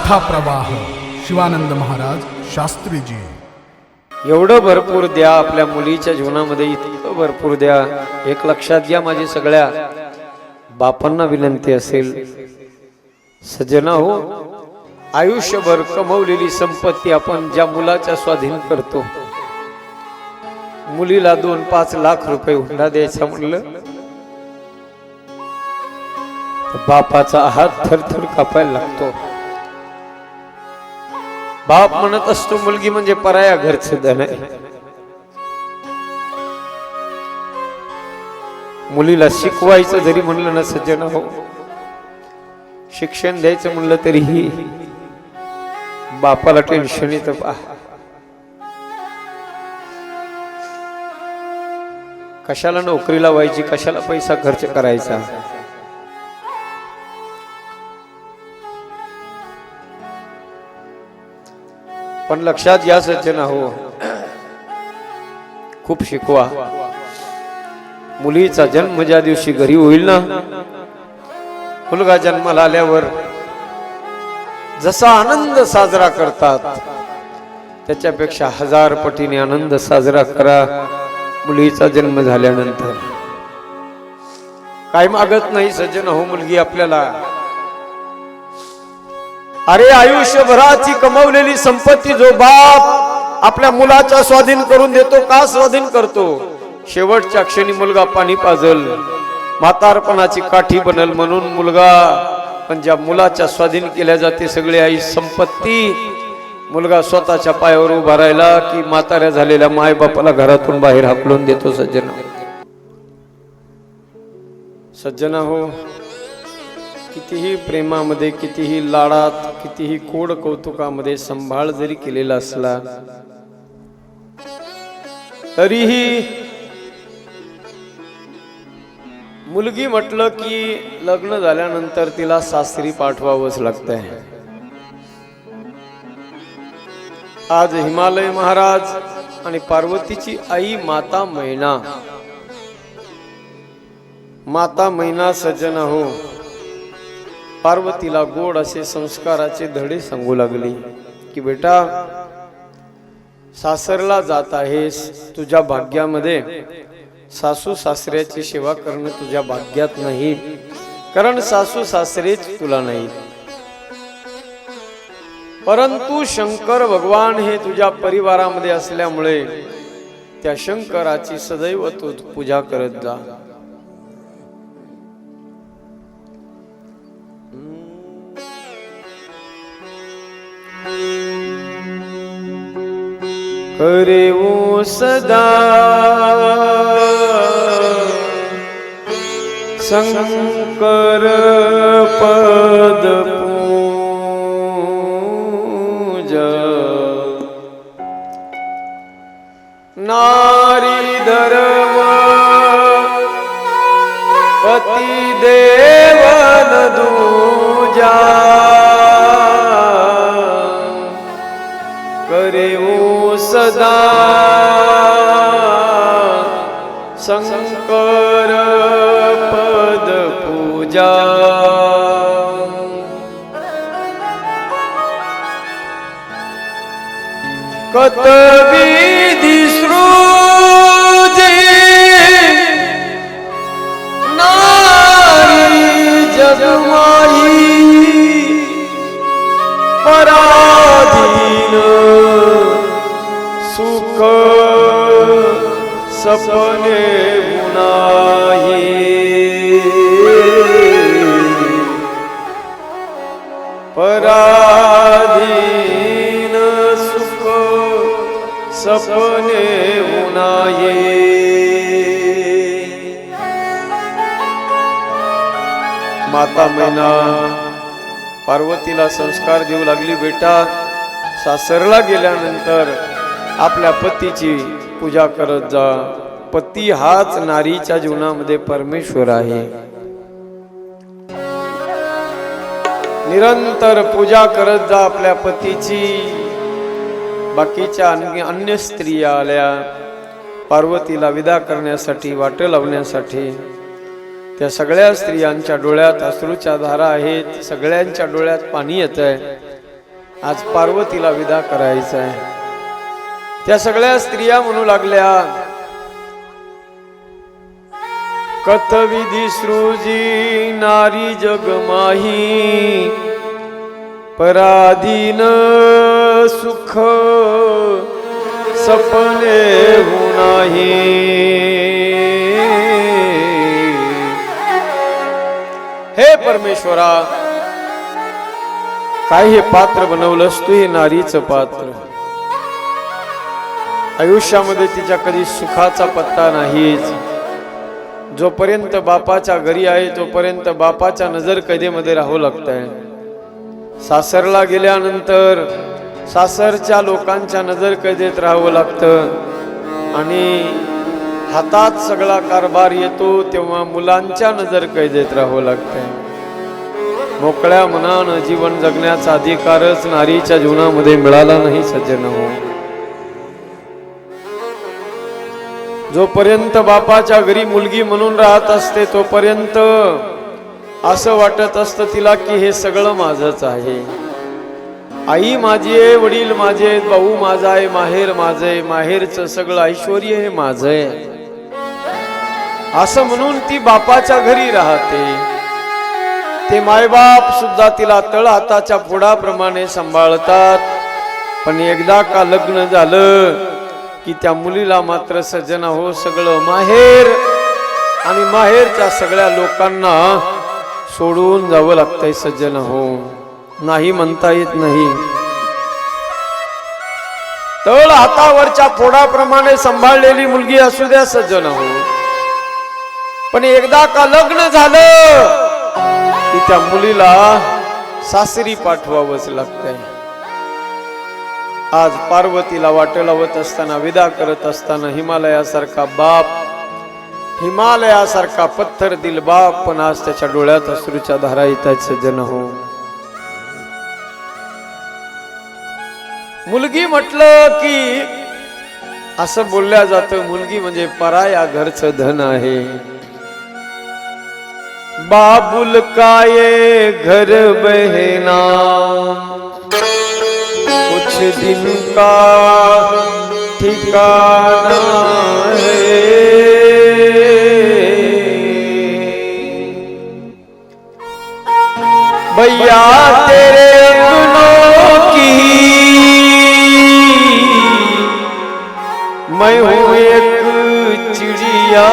कथा प्रवाह शिवानंद महाराज शास्त्रीजी. एवढं भरपूर द्या आपल्या मुलीच्या जीवनामध्ये इतकं भरपूर द्या. एक लक्षात घ्या माझी सगळ्या. बापांना विनंती असेल. सजना हो आयुष्यभर कमवलेली संपत्ती आपण ज्या मुलाच्या स्वाधीन करतो मुलीला दोन पाच लाख रुपये हुंडा द्यायचा म्हणलं बापाचा हात थरथर कापायला लागतो. बाप म्हणत असतो मुलगी म्हणजे पराया घरचं धन आहे. मुलीला शिकवायचं जरी म्हणलं ना सज्जन हो शिक्षण द्यायचं म्हणलं तरीही बापाला टेन्शन येतं पा कशाला नोकरी लावायची कशाला पैसा खर्च करायचा? पण लक्षात घ्या सज्जन हो. खूप शिकवा. मुलीचा जन्म ज्या दिवशी घरी होईल ना मुलगा जन्माला आल्यावर जसा आनंद साजरा करतात त्याच्यापेक्षा हजार पटीने आनंद साजरा करा मुलीचा जन्म झाल्यानंतर. काय मागत नाही सज्जन हो मुलगी आपल्याला. अरे आयुष्यभराची कमवलेली संपत्ती जो बाप आपल्या मुलाच्या स्वाधीन करून देतो का स्वाधीन करतो? शेवटच्या क्षणी मुलगा पाणी पाजल म्हातारपणाची काठी बनल म्हणून मुलगा पण ज्या मुलाच्या स्वाधीन केल्या जाते सगळी आई संपत्ती. मुलगा स्वतःच्या पायावर उभा राहिला की म्हाताऱ्या झालेल्या मायबापाला घरातून बाहेर हाकलून देतो सज्जना. सज्जना हो कितीही प्रेमामध्ये कितीही लाडात कितीही कोड कौतुकामध्ये संभाळ जरी केलेला असला तरीही मुलगी म्हटलं की लग्न झाल्यानंतर तिला सासरी पाठवावंच लागतंय. आज हिमालय महाराज आणि पार्वतीची आई माता मैना. माता मैना सज्जन हो पार्वतीला गोड असे संस्काराचे धडे सांगू लागले की बेटा सासरला जात आहेस तुझ्या भाग्यामध्ये. सासू सासऱ्याची सेवा करणं तुझ्या भाग्यात नाही कारण सासू सासरेच तुला नाही. परंतु शंकर भगवान हे तुझ्या परिवारामध्ये असल्यामुळे त्या शंकराची सदैव तू पूजा करत जा. करेऊ सदा। शंकर पद पूजा। नारी धर्म पति देवन दूजा। सदा शङ्कर पद पूजा। कतविधी सृजी नारी जगमाई। परा सुख सपने बुनाई पराधीन सुख सपने बुनाई माता मैना पार्वतीला संस्कार देऊ लागली बेटा. सासरला गेल्यानंतर आपल्या पतीची पूजा करत जा. पती हाच नारीच्या जीवनामध्ये परमेश्वर आहे. निरंतर पूजा करत जा आपल्या पतीची. बाकीच्या अन्य अन्य स्त्रिया आल्या. पार्वतीला विदा करण्यासाठी वाट लावण्यासाठी. त्या सगळ्या स्त्रियांच्या डोळ्यात अश्रूच्या धारा आहेत. सगळ्यांच्या डोळ्यात पाणी येत आहे आज पार्वतीला विदा करायचा आहे त्या सगळ्या स्त्रिया म्हणू लागल्या. कथविधी सृजी नारी जगमाही पराधीन सुख सपने नाही हे परमेश्वरा काय हे पात्र बनवलंस तू हे नारीचं पात्र. आयुष्यामध्ये तिच्या कधी सुखाचा पत्ता नाहीच. जोपर्यंत बापाच्या घरी आहे तोपर्यंत बापाच्या नजर कैदेमध्ये राहावं आहे सासरला गेल्यानंतर सासरच्या लोकांच्या नजर कैदेत राहावं लागतं. आणि हातात सगळा कारभार येतो तेव्हा मुलांच्या नजर कैदेत राहावं लागतंय. मोकळ्या मनानं जीवन जगण्याचा अधिकारच नारीच्या जीवनामध्ये मिळाला नाही सज्जन हो. जोपर्यंत बापाच्या घरी मुलगी म्हणून राहत असते तोपर्यंत असं वाटत असतं तिला की हे सगळं माझंच आहे. आई माझी आहे वडील माझे आहेत, भाऊ माझा आहे माहेर माझं आहे माहेरचं सगळं ऐश्वर हे माझं आहे. असं म्हणून ती बापाच्या घरी राहते. ते मायबाप सुद्धा तिला तळ हाताच्या पुढाप्रमाणे सांभाळतात. पण एकदा का लग्न झालं की त्या मुलीला मात्र सज्जन हो सगळं माहेर. आणि माहेरच्या सगळ्या लोकांना सोडून जावं लागतंय सज्जन हो. नाही म्हणता येत नाही. तळ हातावरच्या फोडाप्रमाणे सांभाळलेली मुलगी असू द्या सज्जन हो. पण एकदा का लग्न झालं की त्या मुलीला सासरी पाठवावंच लागतंय. आज पार्वतीला वाट लावत असताना विदा करत असताना हिमालयासारखा बाप हिमालयासारखा पत्थर दिल बाप पण आज त्याच्या डोळ्यात अश्रूच्या धारा येतात जन हो मुलगी म्हटलं की असं बोलल्या जातं मुलगी म्हणजे पराया घरचं धन आहे. बाबुल काय घर बहना दिन का ठिकाना है। भैया तेरे अंगनों की मैं हूँ एक चिड़िया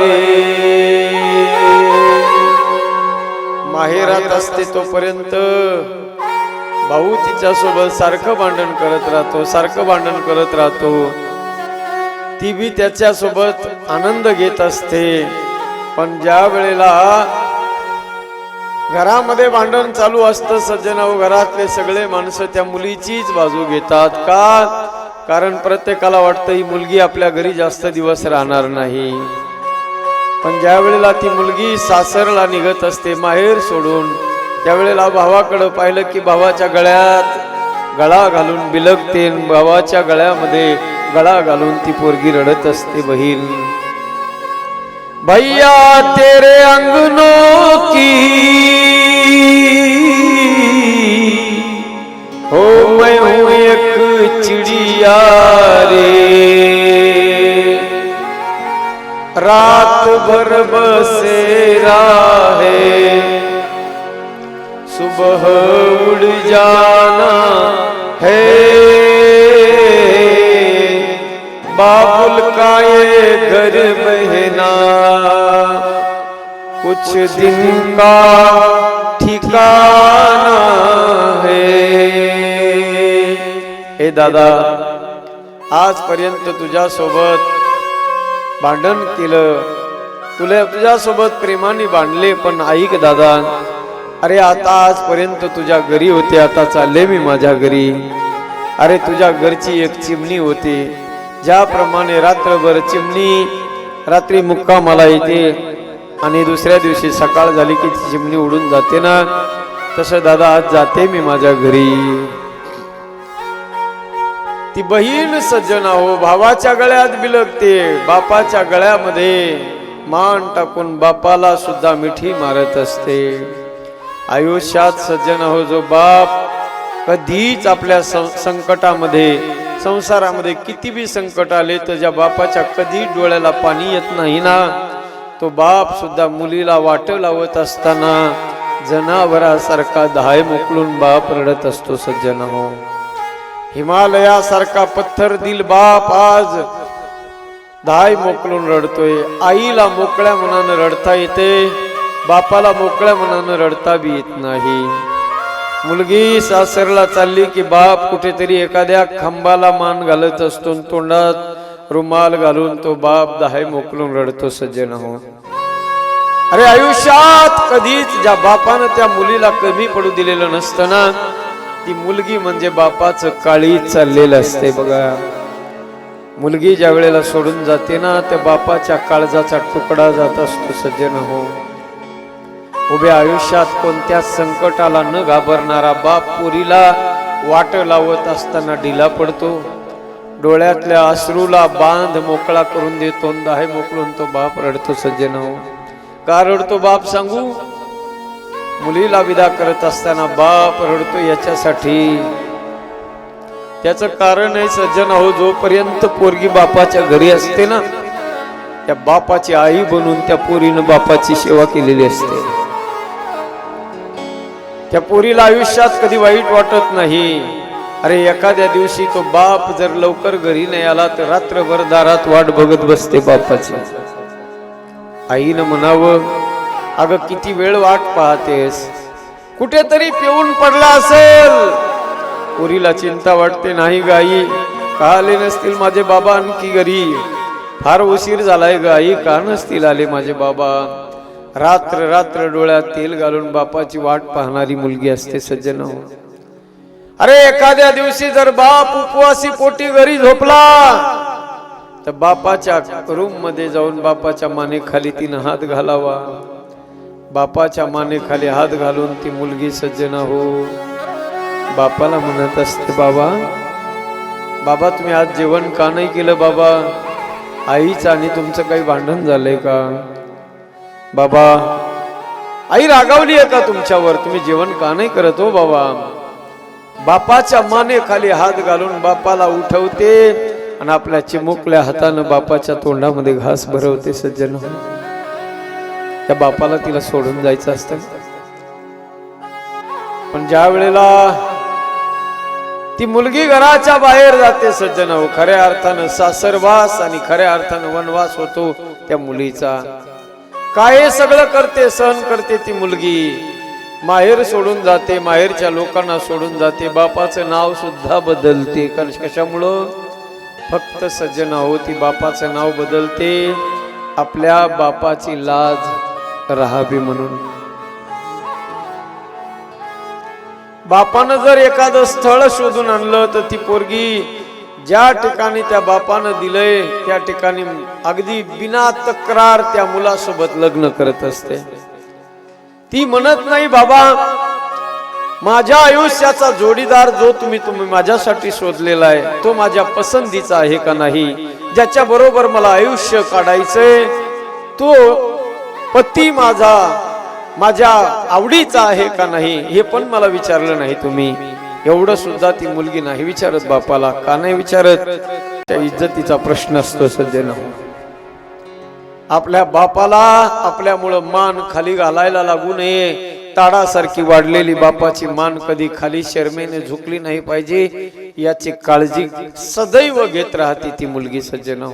रे। माहेरात असते तोपर्यंत भाऊ तिच्या सोबत सारखं भांडण करत राहतो सारखं भांडण करत राहतो. ती बी त्याच्या सोबत आनंद घेत असते. पण ज्या वेळेला घरामध्ये भांडण चालू असतं सज्जन घरातले सगळे माणसं त्या मुलीचीच बाजू घेतात का? कारण प्रत्येकाला वाटतं ही मुलगी आपल्या घरी जास्त दिवस राहणार नाही. पण ज्या वेळेला ती मुलगी सासरला निघत असते माहेर सोडून त्यावेळेला भावाकडं पाहिलं की भावाच्या गळ्यात गळा घालून बिलगते भावाच्या गळ्यामध्ये गळा घालून ती पोरगी रडत असते बहीण. भैया तेरे अंगनो की हो मैं हूं एक चिड़िया रे। रात भर बसेरा है। सुबह उड़ जाना है। बाबुल का ये घर बहना। कुछ दिन का ठिकाना है। हे दादा आजपर्यंत तुझ्या सोबत भांडण केलं. तुला तुझ्यासोबत प्रेमाने बांधले पण ऐक दादा अरे आता आजपर्यंत तुझ्या घरी होते आता चालले मी माझ्या घरी. अरे तुझ्या घरची एक चिमणी होती. ज्याप्रमाणे रात्रभर चिमणी रात्री मुक्कामाला येते आणि दुसऱ्या दिवशी सकाळ झाली की ती चिमणी उडून जाते ना. तसं दादा आज जाते मी माझ्या घरी. ती बहीण सज्जन हो भावाच्या गळ्यात बिलगते. बापाच्या गळ्यामध्ये मान टाकून बापाला सुद्धा मिठी मारत असते. आयुष्यात सज्जन हो जो बाप कधीच आपल्या सं- संकटामध्ये संसारामध्ये किती बी संकट आले तर ज्या बापाच्या कधी डोळ्याला पाणी येत नाही ना तो बाप सुद्धा मुलीला वाट लावत असताना जनावरासारखा धाय मोकलून बाप रडत असतो सज्जन हो. हिमालयासारखा पत्थर दिल बाप आज धाय मोकलून रडतोय आईला मोकळ्या मनानं रडता येते. बापाला मोकळ्या मनानं रडता बी येत नाही. मुलगी सासरला चालली की बाप कुठेतरी एखाद्या खांबाला मान घालत असतो तोंडात रुमाल घालून तो बाप दहाय मोकलून रडतो सज्जन हो. अरे आयुष्यात कधीच ज्या बापानं त्या मुलीला कमी पडू दिलेलं नसतं ना ती मुलगी म्हणजे बापाचं काळी चाललेलं असते बघा. मुलगी ज्या वेळेला सोडून जाते ना त्या बापाच्या काळजाचा तुकडा जात असतो सज्जन हो. उभ्या आयुष्यात कोणत्या संकटाला न घाबरणारा बाप पुरीला वाट लावत असताना ढिला पडतो. डोळ्यातल्या अश्रूला बांध मोकळा करून देतो आणि दाहे मोकळून तो बाप रडतो सज्जन हो. का रडतो बाप सांगू? मुलीला विदा करत असताना बाप रडतो याच्यासाठी. त्याचं कारण आहे सज्जन हो जोपर्यंत पोरगी बापाच्या घरी असते ना त्या बापाची आई बनून त्या पोरीनं बापाची सेवा केलेली असते. त्या पोरीला आयुष्यात कधी वाईट वाटत नाही. अरे एखाद्या दिवशी तो बाप जर लवकर घरी नाही आला तर रात्रभर दारात वाट बघत बसते बापाची. आईनं म्हणावं अगं किती वेळ वाट पाहतेस? कुठेतरी पिऊन पडला असेल. पोरीला चिंता वाटते नाही गाई का आले नसतील माझे बाबा आणखी घरी? फार उशीर झालाय गाई का नसतील आले माझे बाबा? रात्र रात्र डोळ्यात तेल घालून बापाची वाट पाहणारी मुलगी असते सज्जन. हो. अरे एखाद्या दिवशी जर बाप उपवासी पोटी घरी झोपला तर बापाच्या रूममध्ये जाऊन बापाच्या मानेखाली तिनं हात घालावा. बापाच्या मानेखाली हात घालून ती मुलगी सज्जन हो. बापाला म्हणत असते बाबा बाबा तुम्ही आज जेवण का नाही केलं बाबा? आईचं आणि तुमचं काही भांडण झालंय का? बाबा आई रागावली आहे का तुमच्यावर? तुम्ही जेवण का नाही करत हो बाबा? बापाच्या माने खाली हात घालून बापाला उठवते आणि आपल्या चिमुकल्या हातानं बापाच्या तोंडामध्ये घास भरवते सज्जन. त्या बापाला तिला सोडून जायचं असतं. पण ज्या वेळेला ती मुलगी घराच्या बाहेर जाते सज्जन हो खऱ्या अर्थानं सासरवास आणि खऱ्या अर्थानं वनवास होतो त्या मुलीचा काय सगळं करते सहन करते ती मुलगी. माहेर सोडून जाते माहेरच्या लोकांना सोडून जाते. बापाचं नाव सुद्धा बदलते. कारण कशामुळं? फक्त सज्जन हो ती बापाचं नाव बदलते. आपल्या बापाची लाज राहावी म्हणून. बापानं जर एखादं स्थळ शोधून आणलं तर ती पोरगी ज्या ठिकाणी त्या बापानं दिलंय त्या ठिकाणी अगदी बिना तक्रार त्या मुलासोबत लग्न करत असते. ती म्हणत नाही बाबा माझ्या आयुष्याचा जोडीदार जो तुम्ही तुम्ही माझ्यासाठी शोधलेला आहे तो माझ्या पसंतीचा आहे का नाही? ज्याच्या बरोबर मला आयुष्य काढायचंय तो पती माझा माझ्या आवडीचा आहे का नाही? हे पण मला विचारलं नाही तुम्ही. एवढं सुद्धा ती मुलगी नाही विचारत बापाला का नाही विचारत? त्या इज्जतीचा प्रश्न असतो सज्जन. आपल्या बापाला आपल्यामुळं मान खाली घालायला लागू नये. ताडासारखी वाढलेली बापाची मान कधी खाली शर्मेने झुकली नाही पाहिजे याची काळजी सदैव घेत राहते ती मुलगी सज्जन.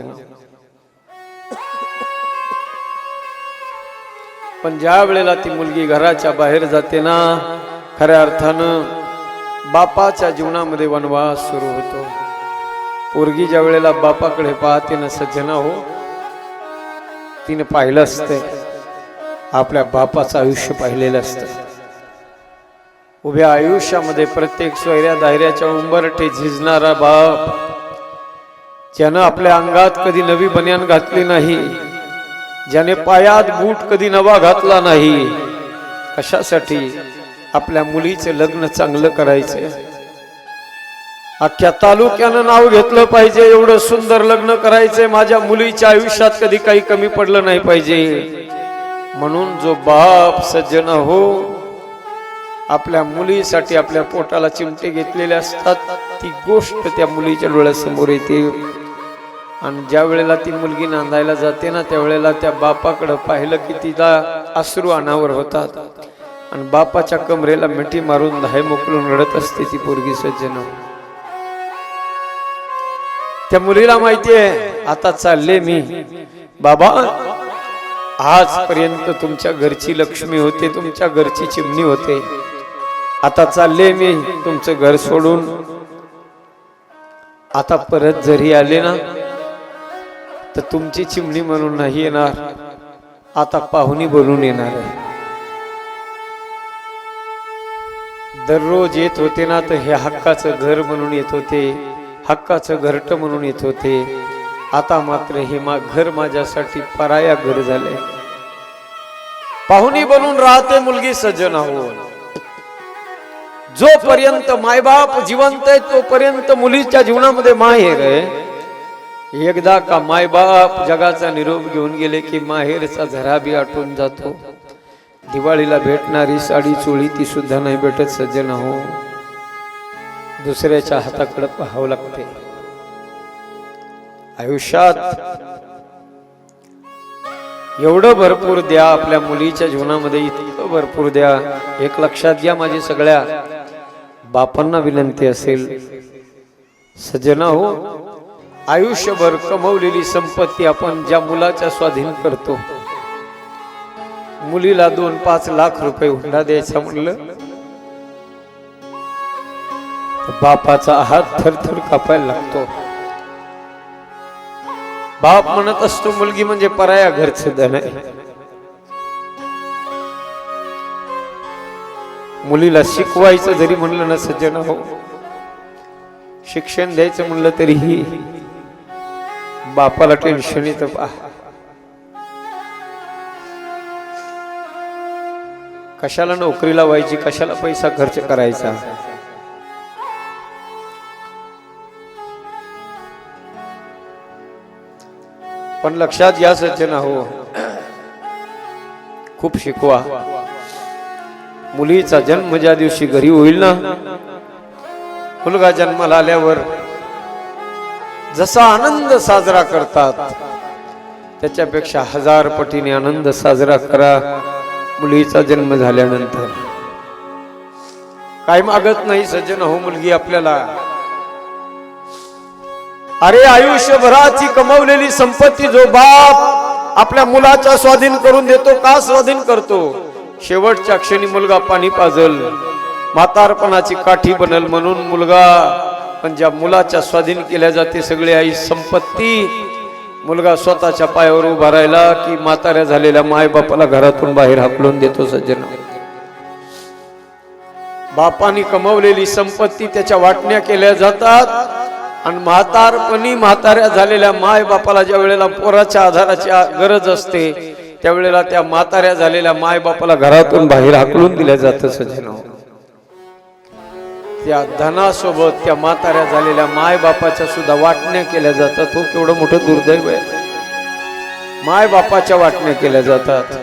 पण ज्या वेळेला ती मुलगी घराच्या बाहेर जाते ना खऱ्या अर्थानं बापाच्या जीवनामध्ये वनवास सुरू होतो. पोरगी ज्या वेळेला बापाकडे पाहते ना सज्जन हो तिने पाहिलं असतं. आपल्या बापाचं आयुष्य पाहिलेलं असतं. उभ्या आयुष्यामध्ये प्रत्येक सोयऱ्या दायऱ्याच्या उंबरठे झिजणारा बाप ज्यानं आपल्या अंगात कधी नवी बनियान घातली नाही ज्याने पायात बूट कधी नवा घातला नाही कशासाठी आपल्या मुलीचे लग्न चांगलं करायचे अख्ख्या तालुक्यानं नाव घेतलं पाहिजे एवढं सुंदर लग्न करायचे माझ्या मुलीच्या आयुष्यात कधी काही कमी पडलं नाही पाहिजे. म्हणून जो बाप सज्जन हो आपल्या मुलीसाठी आपल्या पोटाला चिमटे घेतलेले असतात ती गोष्ट त्या मुलीच्या डोळ्यासमोर येते. आणि ज्या वेळेला ती मुलगी नांदायला जाते ना त्यावेळेला त्या बापाकडं पाहिलं की तिला अश्रू अनावर होतात. आणि बापाच्या कमरेला मिठी मारून धाय मोकलून रडत असते ती पोरगी सज्जन. त्या मुलीला माहितीये आता चालले मी. बाबा आजपर्यंत तुमच्या घरची लक्ष्मी होते तुमच्या घरची चिमणी होते. आता चालले मी तुमचं घर सोडून. आता परत जरी आले ना तर तुमची चिमणी म्हणून नाही येणार. आता पाहुणी बोलून येणार आहे. दररोज येत होते ना तर हे हक्काचं घर म्हणून येत होते हक्काचं घरट म्हणून येत होते. आता मात्र हे मा घर माझ्यासाठी पराया घर झाले पाहुणी बनून राहते मुलगी सज्जन होऊन जोपर्यंत मायबाप जिवंत आहे तोपर्यंत मुलीच्या जीवनामध्ये माहेर आहे. एकदा का मायबाप जगाचा निरोप घेऊन गेले की माहेरचा झरा बी आटून जातो. दिवाळीला भेटणारी साडी चोळी ती सुद्धा नाही भेटत सज्जन हो दुसऱ्याच्या हाताकडे पाहावं लागते. आयुष्यात एवढं भरपूर द्या आपल्या मुलीच्या जीवनामध्ये इतकं भरपूर द्या. एक लक्षात घ्या माझी सगळ्या. बापांना विनंती असेल सज्जना हो आयुष्यभर कमवलेली संपत्ती आपण ज्या मुलाच्या स्वाधीन करतो मुलीला दोन पाच लाख रुपये हुंडा द्यायचा म्हणलं. बापाचा हात थरथर कापायला लागतो. बाप म्हणत असतो मुलगी म्हणजे पराया घरचं धन आहे. मुलीला शिकवायचं जरी म्हणलं ना सज्जन हो शिक्षण द्यायचं म्हणलं तरीही बापाला टेन्शन येतं पहा. कशाला नोकरी लावायची कशाला पैसा खर्च करायचा? पण लक्षात घ्या सज्जन हो खूप शिकवा. मुलीचा जन्म ज्या दिवशी घरी होईल ना मुलगा जन्माला आल्यावर जसा आनंद साजरा करतात त्याच्यापेक्षा हजार पटीने आनंद साजरा करा. मुलीचा जन्म झाल्यानंतर. काय मागत नाही सज्जन हो मुलगी आपल्याला. अरे आयुष्यभराची कमवलेली संपत्ती जो बाप आपल्या मुलाच्या स्वाधीन करून देतो का स्वाधीन करतो? शेवटच्या क्षणी मुलगा पाणी पाजल. म्हातारपणाची काठी बनल म्हणून मुलगा पण ज्या मुलाच्या स्वाधीन केल्या जाते सगळी आई संपत्ती. मुलगा स्वतःच्या पायावर उभा राहिला की म्हाताऱ्या झालेल्या मायबापाला घरातून बाहेर हाकलून देतो सज्जना. बापाने कमवलेली संपत्ती त्याच्या वाटण्या केल्या जातात. आणि म्हातारपणी म्हाताऱ्या झालेल्या माय बापाला ज्या वेळेला पोराच्या आधाराची गरज असते त्यावेळेला त्या म्हाताऱ्या झालेल्या मायबापाला घरातून बाहेर हाकलून दिल्या जातं सज्जन. त्या धनासोबत त्या म्हाताऱ्या झालेल्या मायबापाच्या सुद्धा वाटण्या केल्या जातात. हो केवढं मोठं दुर्दैव आहे. मायबापाच्या वाटण्या केल्या जातात.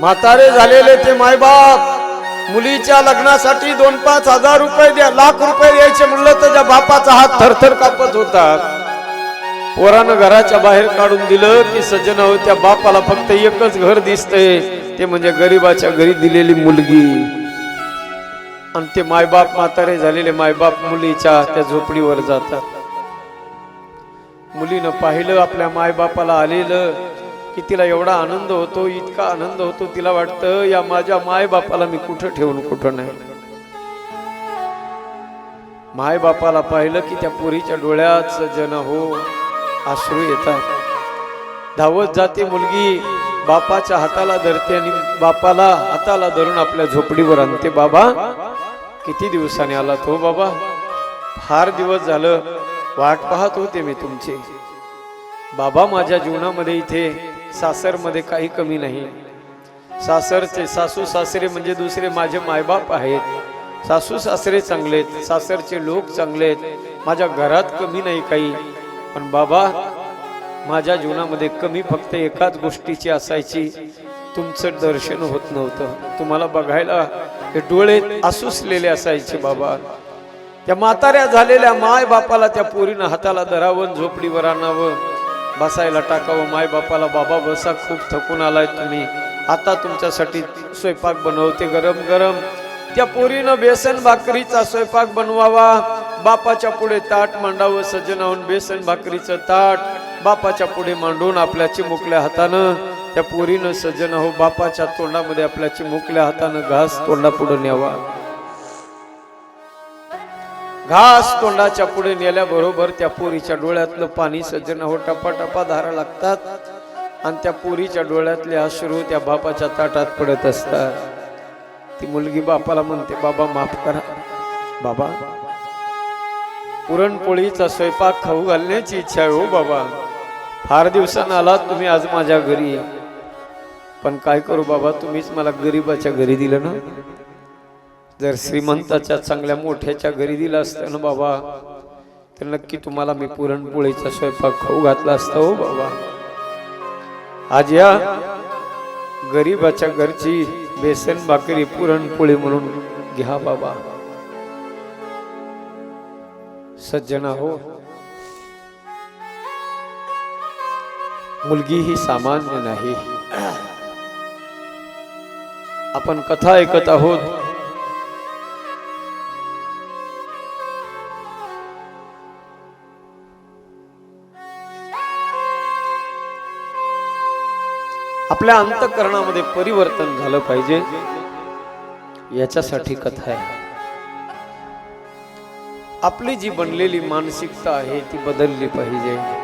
म्हातारे झालेले ते मायबाप मुलीच्या लग्नासाठी दोन पाच हजार रुपये द्या लाख रुपये द्यायचे म्हणलं तर त्या बापाचा हात थरथर कापत होता पोरानं घराच्या बाहेर काढून दिलं की सज्जन हो त्या बापाला फक्त एकच घर दिसतंय. ते म्हणजे गरीबाच्या घरी दिलेली मुलगी. आणि ते मायबाप म्हातारे झालेले मायबाप मुलीच्या त्या झोपडीवर जातात. मुलीनं पाहिलं आपल्या मायबापाला आलेलं की तिला एवढा आनंद होतो इतका आनंद होतो तिला वाटतं या माझ्या मायबापाला मी कुठं ठेवून कुठं नाही. मायबापाला पाहिलं की त्या पोरीच्या डोळ्यात सज्जन हो आश्रू येतात. धावत जाते मुलगी बापाच्या हाताला धरते आणि बापाला हाताला धरून आपल्या झोपडीवर आणते. बाबा किती दिवसाने आलात हो बाबा? फार दिवस झालं वाट पाहत होते मी तुमची. बाबा माझ्या जीवनामध्ये इथे सासरमध्ये काही कमी नाही. सासरचे सासू सासरे म्हणजे दुसरे माझे मायबाप आहेत. सासू सासरे चांगले आहेत सासरचे लोक चांगले आहेत. माझ्या घरात कमी नाही काही. पण बाबा माझ्या जीवनामध्ये कमी फक्त एकाच गोष्टीची असायची. तुमचं दर्शन होत नव्हतं. तुम्हाला बघायला हे डोळे आसुसलेले असायचे बाबा. त्या म्हाताऱ्या झालेल्या माय बापाला त्या पोरीनं हाताला धरावं झोपडीवर आणावं बसायला टाकावं. माय बापाला बाबा बसा खूप थकून आलाय तुम्ही. आता तुमच्यासाठी स्वयंपाक बनवते गरम गरम त्या पोरीनं बेसन भाकरीचा स्वयंपाक बनवावा. बापाच्या पुढे ताट मांडावं सज्जनाहून बेसन भाकरीचं ताट. बापाच्या पुढे मांडून आपल्या चिमुकल्या हातानं त्या पोरीनं सज्जन हो बापाच्या तोंडामध्ये आपल्या चिमुकल्या हातानं घास तोंडापुढे न्यावा. घास तोंडाच्या पुढे नेल्याबरोबर त्या पोरीच्या डोळ्यातलं पाणी सज्जन हो टपा टपा धारा लागतात. आणि त्या पोरीच्या डोळ्यातले अश्रू त्या बापाच्या ताटात पडत असतात. ती मुलगी बापाला म्हणते बाबा माफ करा. बाबा पुरणपोळीचा स्वयंपाक खाऊ घालण्याची इच्छा आहे हो बाबा. फार दिवसानं आलात तुम्ही आज माझ्या घरी. पण काय करू बाबा तुम्हीच मला गरीबाच्या घरी दिलं ना? जर श्रीमंताच्या चांगल्या मोठ्याच्या घरी दिलं असतं ना बाबा तर नक्की तुम्हाला मी पुरणपोळीचा स्वयंपाक खाऊ घातला असता हो बाबा. आज या गरीबाच्या घरची बेसन भाकरी पुरणपोळी म्हणून घ्या बाबा. सज्जना हो. मुलगी ही सामान्य नाही. आपण कथा ऐकत आहोत. आपल्या अंतकरणामध्ये परिवर्तन झालं पाहिजे. याच्यासाठी कथा आहे. आपली जी बनलेली मानसिकता आहे ती बदलली पाहिजे.